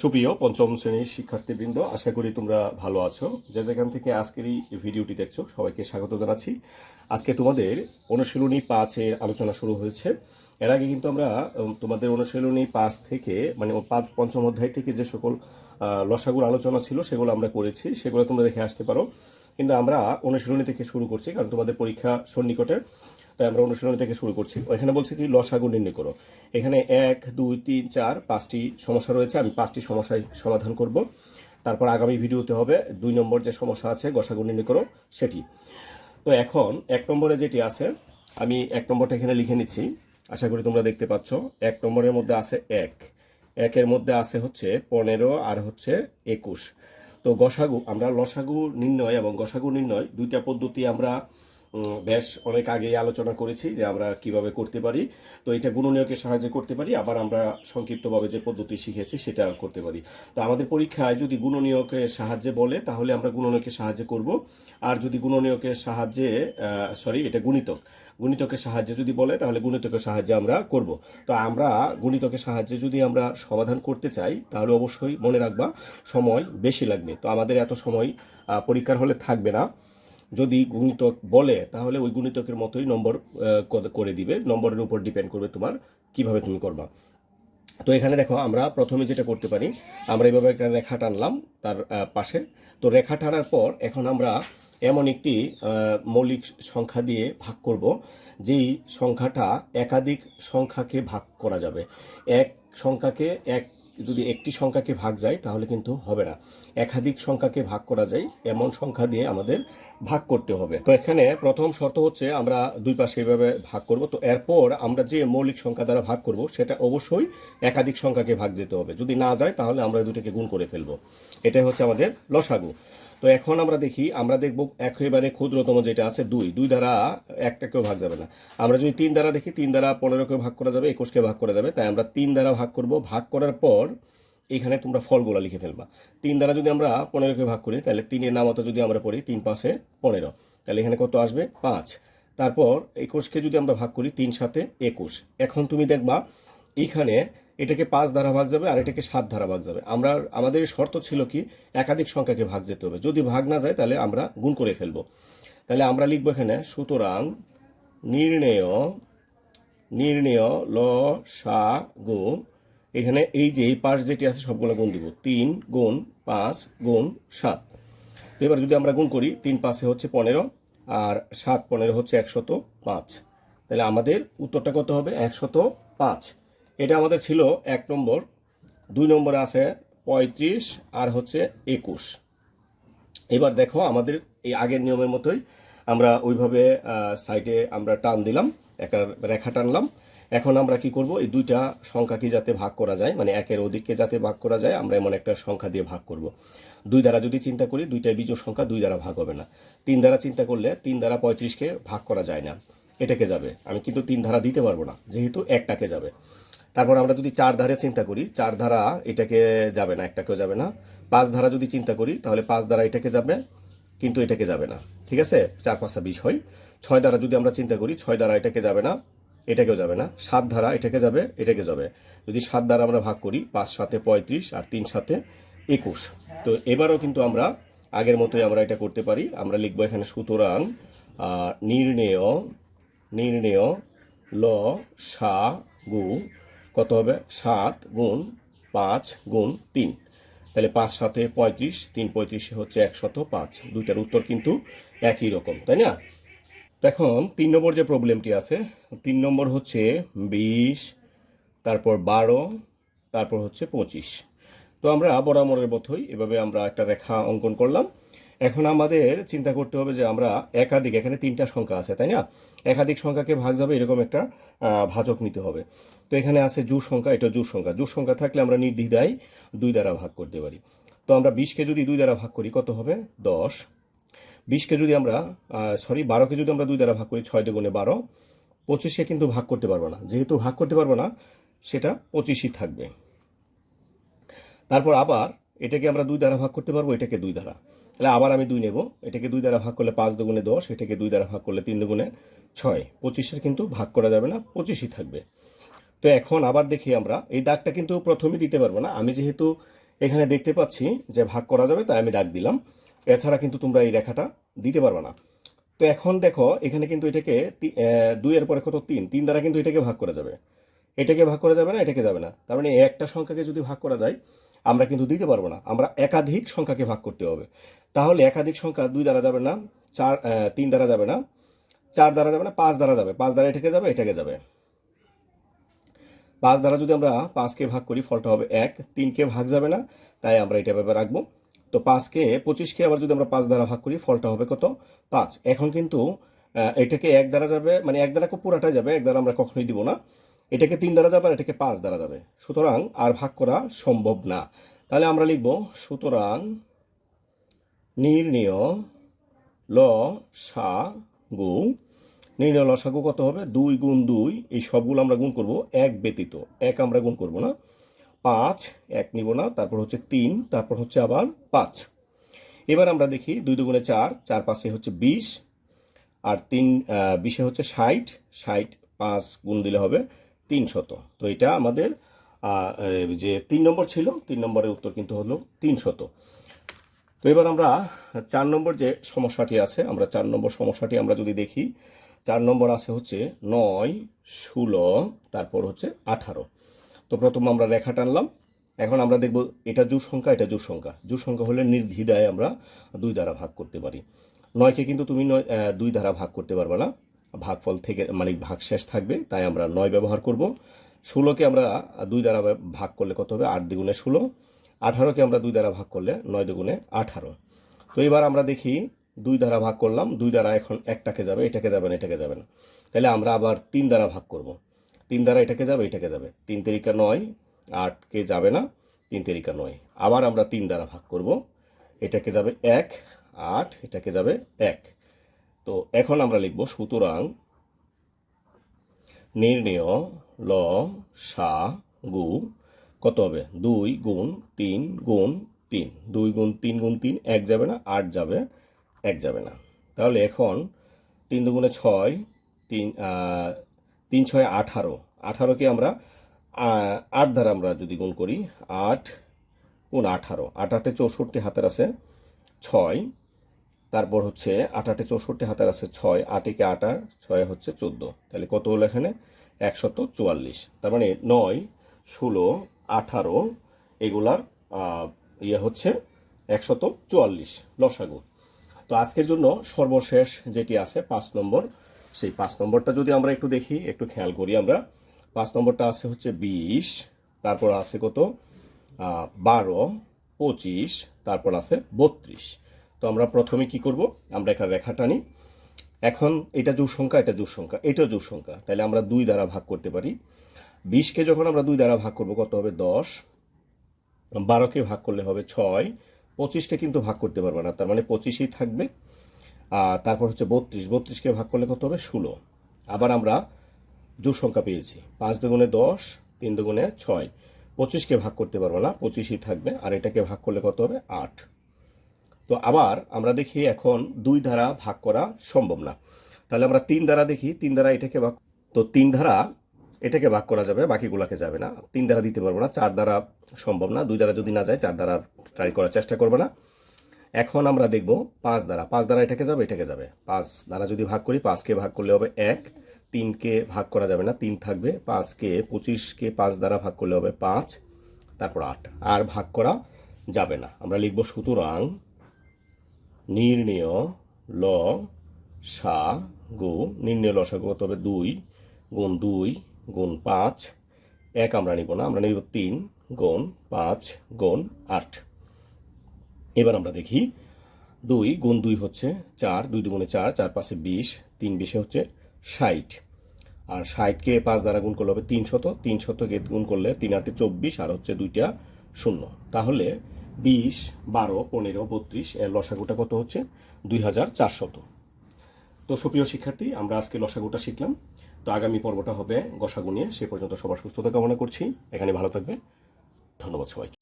সুপ্রিয় পঞ্চম শ্রেণির শিক্ষার্থীবৃন্দ, আশা করি তোমরা ভালো আছো। যে যেখান থেকে আজকের এই ভিডিওটি দেখছ, সবাইকে স্বাগত জানাচ্ছি। আজকে তোমাদের অনুশীলনী পাঁচের আলোচনা শুরু হয়েছে। এর আগে কিন্তু আমরা তোমাদের অনুশীলনী পাঁচ থেকে মানে পাঁচ, পঞ্চম অধ্যায় থেকে যে সকল লসাগুর আলোচনা ছিল, সেগুলো আমরা করেছি। সেগুলো তোমরা দেখে আসতে পারো। কিন্তু আমরা অনুশীলনী থেকে শুরু করছি, কারণ তোমাদের পরীক্ষা সন্নিকটে। তাই আমরা অনুশীলনী থেকে শুরু করছি। এখানে বলছে কি, লসাগু নির্ণয় করো। এখানে এক, দুই, তিন, চার, পাঁচটি সমস্যা রয়েছে, আমি পাঁচটি সমস্যায় সমাধান করব। তারপর আগামী ভিডিওতে হবে, দুই নম্বর যে সমস্যা আছে, গসাগু নির্ণয় করো, সেটি। তো এখন এক নম্বরে যেটি আছে, আমি এক নম্বরটা এখানে লিখে নিচ্ছি। আশা করি তোমরা দেখতে পাচ্ছ, এক নম্বরের মধ্যে আছে এক। একের মধ্যে আছে হচ্ছে পনেরো আর হচ্ছে একুশ। তো গসাগু, আমরা লসাগু নির্ণয় এবং গসাগু নির্ণয় দুইটা পদ্ধতি আমরা বেশ, অনেক আগেই আলোচনা করেছি যে আমরা কীভাবে করতে পারি। তো এটা গুণনীয়কের সাহায্য করতে পারি, আবার আমরা সংক্ষিপ্তভাবে যে পদ্ধতি শিখেছি সেটা করতে পারি। তো আমাদের পরীক্ষায় যদি গুণনীয়কের সাহায্যে বলে, তাহলে আমরা গুণনীয়কের সাহায্যে করব। আর যদি গুণনীয়কের সাহায্যে সরি এটা গুণিতক। গুণিতকের সাহায্যে যদি বলে, তাহলে গুণিতকের সাহায্যে আমরা করব। তো আমরা গুণিতকের সাহায্যে যদি আমরা সমাধান করতে চাই, তাহলে অবশ্যই মনে রাখবা, সময় বেশি লাগবে। তো আমাদের এত সময় পরীক্ষার হলে থাকবে না। যদি গুণিতক বলে, তাহলে ওই গুণিতকের মতোই নম্বর করে দিবে। নম্বরের উপর ডিপেন্ড করবে তোমার কীভাবে তুমি করবা। তো এখানে দেখো, আমরা প্রথমে যেটা করতে পারি, আমরা এইভাবে একটা রেখা টানলাম তার পাশে। তো রেখা টানার পর এখন আমরা এমন একটি মৌলিক সংখ্যা দিয়ে ভাগ করব, যেই সংখ্যাটা একাধিক সংখ্যাকে ভাগ করা যাবে। এক সংখ্যাকে এক যদি একটি সংখ্যাকে ভাগ যায়, তাহলে কিন্তু হবে না। একাধিক সংখ্যাকে ভাগ করা যায়, এমন সংখ্যা দিয়ে আমাদের ভাগ করতে হবে। তো এখানে প্রথম শর্ত হচ্ছে আমরা দুই পাশে এভাবে ভাগ করব। তো এরপর আমরা যে মৌলিক সংখ্যা দ্বারা ভাগ করব, সেটা অবশ্যই একাধিক সংখ্যাকে ভাগ যেতে হবে। যদি না যায়, তাহলে আমরা দুটোকে গুণ করে ফেলব। এটাই হচ্ছে আমাদের লসাগু। তো এখন আমরা দেখি, আমরা দেখব একেবারে ক্ষুদ্রতম যেটা আছে দুই। দুই দ্বারা একটাকেও ভাগ যাবে না। আমরা যদি তিন দ্বারা দেখি, তিন দ্বারা পনেরোকে ভাগ করা যাবে একুশকে ভাগ করা যাবে। তাই আমরা তিন দ্বারা ভাগ করব। ভাগ করার পর এখানে তোমরা ফলগুলো লিখে ফেলবা। তিন দ্বারা যদি আমরা পনেরোকে ভাগ করি, তাহলে তিনের নামতা যদি আমরা পড়ি, তিন পাশে পনেরো। তাহলে এখানে কত আসবে? পাঁচ। তারপর একুশকে যদি আমরা ভাগ করি, তিন সাথে একুশ। এখন তুমি দেখবা এইখানে এটাকে পাঁচ দ্বারা ভাগ যাবে আর এটাকে সাত দ্বারা ভাগ যাবে। আমরা, আমাদের শর্ত ছিল কি? একাধিক সংখ্যাকে ভাগ যেতে হবে। যদি ভাগ না যায়, তাহলে আমরা গুণ করে ফেলব। তাহলে আমরা লিখব এখানে, সুতরাং নির্ণেয় নির্ণেয় ল, সা গু এখানে এই যে, এই পাশ যেটি আছে, সবগুলো গুণ দিব। তিন গুণ পাঁচ গুণ সাত। তো এবার যদি আমরা গুণ করি, তিন পাঁচে হচ্ছে পনেরো, আর সাত পনেরো হচ্ছে একশত পাঁচ। তাহলে আমাদের উত্তরটা কত হবে? একশত পাঁচ। এটা আমাদের ছিল এক নম্বর। দুই নম্বরে আছে পঁয়ত্রিশ আর হচ্ছে একুশ। এবার দেখো আমাদের এই আগের নিয়মের মতোই আমরা ওইভাবে সাইডে আমরা টান দিলাম, একটা রেখা টানলাম। এখন আমরা কি করব, এই দুইটা সংখ্যাকে যাতে ভাগ করা যায় মানে একের অধিককে যাতে ভাগ করা যায়, আমরা এমন একটা সংখ্যা দিয়ে ভাগ করব। দুই দ্বারা যদি চিন্তা করি দুইটা বিজোড় সংখ্যা, দুই দ্বারা ভাগ হবে না। তিন দ্বারা চিন্তা করলে তিন দ্বারা পঁয়ত্রিশকে ভাগ করা যায় না। এটাকে যাবে। আমি কিন্তু তিন ধারা দিতে পারব না, যেহেতু একটাকে যাবে। তারপর আমরা যদি চার ধারে চিন্তা করি, চার ধারা এটাকে যাবে না, একটাকেও যাবে না। পাঁচ ধারা যদি চিন্তা করি, তাহলে পাঁচ ধারা এটাকে যাবে, কিন্তু এটাকে যাবে না। ঠিক আছে? চার পাঁচটা বিষ হয়। ছয় দ্বারা যদি আমরা চিন্তা করি, ছয় দ্বারা এটাকে যাবে না, এটাকেও যাবে না। সাত ধারা এটাকে যাবে এটাকে যাবে। যদি সাত দ্বারা আমরা ভাগ করি, পাঁচ সাথে পঁয়ত্রিশ আর তিন সাথে একুশ। তো এবারও কিন্তু আমরা আগের মতোই আমরা এটা করতে পারি। আমরা লিখব এখানে, সুতরাং নির্ণেয় নির্ণেয়, ল, সা, গু কত হবে? সাত গুণ পাঁচ গুণ তিন। তাহলে পাঁচ সাথে পঁয়ত্রিশ, তিন পঁয়ত্রিশে হচ্ছে একশত পাঁচ। দুইটার উত্তর কিন্তু একই রকম, তাই না? এখন তিন নম্বর যে প্রবলেমটি আছে, তিন নম্বর হচ্ছে বিশ, তারপর বারো, তারপর হচ্ছে পঁচিশ। তো আমরা বরাবরের মতোই এভাবে আমরা একটা রেখা অঙ্কন করলাম। এখন আমাদের চিন্তা করতে হবে যে আমরা একাধিক, এখানে তিনটা সংখ্যা আছে, তাই না? একাধিক সংখ্যাকে ভাগ যাবে, এরকম একটা ভাজক নিতে হবে। তো এখানে আছে জোড় সংখ্যা, এটা জোড় সংখ্যা। জোড় সংখ্যা থাকলে আমরা নির্দ্বিধায় দুই দ্বারা ভাগ করতে পারি। তো আমরা বিশকে যদি দুই দ্বারা ভাগ করি, কত হবে? দশ। বিশকে যদি আমরা সরি, বারোকে যদি আমরা দুই দ্বারা ভাগ করি, ছয় দুগুণে বারো। পঁচিশকে কিন্তু ভাগ করতে পারব না। যেহেতু ভাগ করতে পারব না, সেটা পঁচিশই থাকবে। তারপর আবার এটাকে আমরা দুই দ্বারা ভাগ করতে পারব, এটাকে দুই দ্বারা। তাহলে আবার আমি দুই নেব। এটাকে দুই দ্বারা ভাগ করলে পাঁচ দুগুণে দশ, এটাকে দুই দ্বারা ভাগ করলে তিন দুগুণে ছয়। পঁচিশের কিন্তু ভাগ করা যাবে না, পঁচিশই থাকবে। তো এখন আবার দেখি আমরা, এই দাগটা কিন্তু প্রথমে দিতে পারব না। আমি যেহেতু এখানে দেখতে পাচ্ছি যে ভাগ করা যাবে, তাই আমি দাগ দিলাম। এছাড়া কিন্তু তোমরা এই রেখাটা দিতে পারবে না। তো এখন দেখো, এখানে কিন্তু এটাকে দুইয়ের পরে কত? তিন। তিন দ্বারা কিন্তু এটাকে ভাগ করা যাবে। এটাকে ভাগ করা যাবে না, এটাকে যাবে না। তার মানে একটা সংখ্যাকে যদি ভাগ করা যায় আমরা কিন্তু দিতে পারব না। আমরা একাধিক সংখ্যাকে ভাগ করতে হবে। তাহলে একাধিক সংখ্যা দুই দ্বারা যাবে না, চার তিন দ্বারা যাবে না, চার দ্বারা যাবে না, পাঁচ দ্বারা যাবে। পাঁচ দ্বারা এটাকে যাবে এটাকে যাবে। পাঁচ দ্বারা যদি আমরা পাঁচকে ভাগ করি, ফলটা হবে এক, তিনকে ভাগ যাবে না, তাই আমরা এটা ভেবে রাখব। তো পাঁচকে, পঁচিশকে আবার যদি আমরা পাঁচ দ্বারা ভাগ করি, ফলটা হবে কত? পাঁচ। এখন কিন্তু এটাকে এক দ্বারা যাবে মানে এক দ্বারা পুরাটাই যাবে, এক দ্বারা আমরা কখনোই দিব না। এটাকে তিন দ্বারা যাবে আর এটাকে পাঁচ দ্বারা যাবে। সুতরাং আর ভাগ করা সম্ভব না। তাহলে আমরা লিখব, সুতরাং নির্ণয় ল সা গু। নির্ণয় লসাগু কত হবে? দুই গুণ দুই, এই সবগুলো আমরা গুণ করব এক ব্যতীত। এক আমরা গুণ করব না। পাঁচ, এক নিব না। তারপর হচ্ছে তিন, তারপর হচ্ছে আবার পাঁচ। এবার আমরা দেখি দুই দুগুণে চার চার পাঁচে হচ্ছে বিশ। আর তিন বিশে হচ্ছে ষাট। ষাট পাঁচ গুণ দিলে হবে তিনশত। তো এটা আমাদের যে তিন নম্বর ছিল, তিন নম্বরের উত্তর কিন্তু হলো তিনশত। তো এবার আমরা চার নম্বর যে সমস্যাটি আছে, আমরা চার নম্বর সমস্যাটি আমরা যদি দেখি, চার নম্বর আছে হচ্ছে নয়, ষোলো, তারপর হচ্ছে আঠারো। তো প্রথম আমরা রেখা টানলাম। এখন আমরা দেখব এটা জোর সংখ্যা, এটা জোর সংখ্যা। জোর সংখ্যা হলে নির্দ্বিধায় আমরা দুই দ্বারা ভাগ করতে পারি। নয়কে কিন্তু তুমি নয় দুই দ্বারা ভাগ করতে পারবে না। ভাগফল থেকে মানে ভাগ শেষ থাকবে, তাই আমরা নয় ব্যবহার করব। ষোলোকে আমরা দুই দ্বারা ভাগ করলে কত হবে? আট দ্বিগুণে ষোলো। আঠারোকে আমরা দুই দ্বারা ভাগ করলে নয় দুগুণে আঠারো। তো এবার আমরা দেখি দুই দ্বারা ভাগ করলাম, দুই দ্বারা এখন একটাকে যাবে, এটাকে যাবে না, এটাকে যাবে না। তাহলে আমরা আবার তিন দ্বারা ভাগ করব। তিন দ্বারা এটাকে যাবে এটাকে যাবে। তিন তেরিকা নয়, আটকে যাবে না, তিন তেরিকা নয়। আবার আমরা তিন দ্বারা ভাগ করব। এটাকে যাবে এক, আট, এটাকে যাবে এক। তো এখন আমরা লিখব সুতরাং নির্ণয় ল, সা, গু, কত হবে? দুই গুণ তিন গুণ তিন। দুই গুণ তিন গুণ তিন, এক যাবে না, আট যাবে, এক যাবে না। তাহলে এখন তিন দুগুণে ছয়, তিন তিন ছয় আঠারো। আঠারোকে আমরা আট দ্বারা আমরা যদি গুণ করি, আট গুণ আঠারো। আটাটে চৌষট্টি হাতের আছে, ছয় তারপর হচ্ছে আটাটে চৌষট্টি, হাতের আছে ছয়, আটিকে আটা ছয় হচ্ছে চোদ্দ। তাহলে কত হলো এখানে? একশত চুয়াল্লিশ। তার মানে নয়, ষোলো, আঠারো, এগুলার ইয়ে হচ্ছে একশত চুয়াল্লিশ লসাগু। তো আজকের জন্য সর্বশেষ যেটি আছে পাঁচ নম্বর, সেই পাঁচ নম্বরটা যদি আমরা একটু দেখি, একটু খেয়াল করি আমরা। পাঁচ নম্বরটা আছে হচ্ছে বিশ, তারপর আছে কত? বারো, পঁচিশ, তারপর আছে বত্রিশ। তো আমরা প্রথমে কি করব? আমরা একটা রেখা টানি। এখন এটা জোর সংখ্যা, এটা জোর সংখ্যা এটাও জোর সংখ্যা। তাহলে আমরা দুই দ্বারা ভাগ করতে পারি। বিশকে যখন আমরা দুই দ্বারা ভাগ করব, কত হবে? দশ। বারোকে ভাগ করলে হবে ছয়। পঁচিশকে কিন্তু ভাগ করতে পারবে না, তার মানে পঁচিশই থাকবে। আর তারপর হচ্ছে বত্রিশ। বত্রিশকে ভাগ করলে কত হবে? ষোলো। আবার আমরা জোর সংখ্যা পেয়েছি। পাঁচ দুগুণে দশ, তিন দুগুণে ছয়। পঁচিশকে ভাগ করতে পারব না, পঁচিশই থাকবে। আর এটাকে ভাগ করলে কত হবে? আট। তো আবার আমরা দেখি এখন দুই ধারা ভাগ করা সম্ভব না। তাহলে আমরা তিন ধারা দেখি, তিন ধারা এটাকে ভাগ, তো তিন ধারা এটাকে ভাগ করা যাবে, বাকিগুলোকে যাবে না। তিন দ্বারা দিতে পারব না, চার দ্বারা সম্ভব না। দুই দ্বারা যদি না যায়, চার দ্বারা ট্রাই করার চেষ্টা করবে না। এখন আমরা দেখব পাঁচ দ্বারা পাঁচ দ্বারা এটাকে যাবে এটাকে যাবে। পাঁচ দ্বারা যদি ভাগ করি পাঁচকে ভাগ করলে হবে এক তিনকে ভাগ করা যাবে না, তিন থাকবে। পাঁচকে পঁচিশকে পাঁচ দ্বারা ভাগ করলে হবে পাঁচ, তারপর আট। আর ভাগ করা যাবে না। আমরা লিখব সুতরাং নির্ণয়, ল, সা, গু, নির্ণয় লসাগু কত হবে দুই, গুণ দুই, গুণ পাঁচ, এক আমরা নিব না, আমরা নিব তিন, গুণ পাঁচ, গুণ আট। এবার আমরা দেখি, দুই গুণ দুই হচ্ছে চার, দুই দুগুণে চার চার পাশে বিশ, তিন বিশে হচ্ছে ষাট। আর ষাটকে পাঁচ দ্বারা গুণ করলে হবে তিন শত, তিন শতকে গুণ করলে তিন আটে চব্বিশ, আর হচ্ছে দুইটা শূন্য। তাহলে বিশ, বারো, পনেরো, বত্রিশ, এর লসাগুটা কত হচ্ছে? দুই হাজার চারশত। তো সুপ্রিয় শিক্ষার্থী, আমরা আজকে লসাগুটা শিখলাম। তো আগামী পর্বটা হবে গসাগু নিয়ে। সে পর্যন্ত সবার সুস্থতা কামনা করছি। এখানে ভালো থাকবে ধন্যবাদ সবাইকে।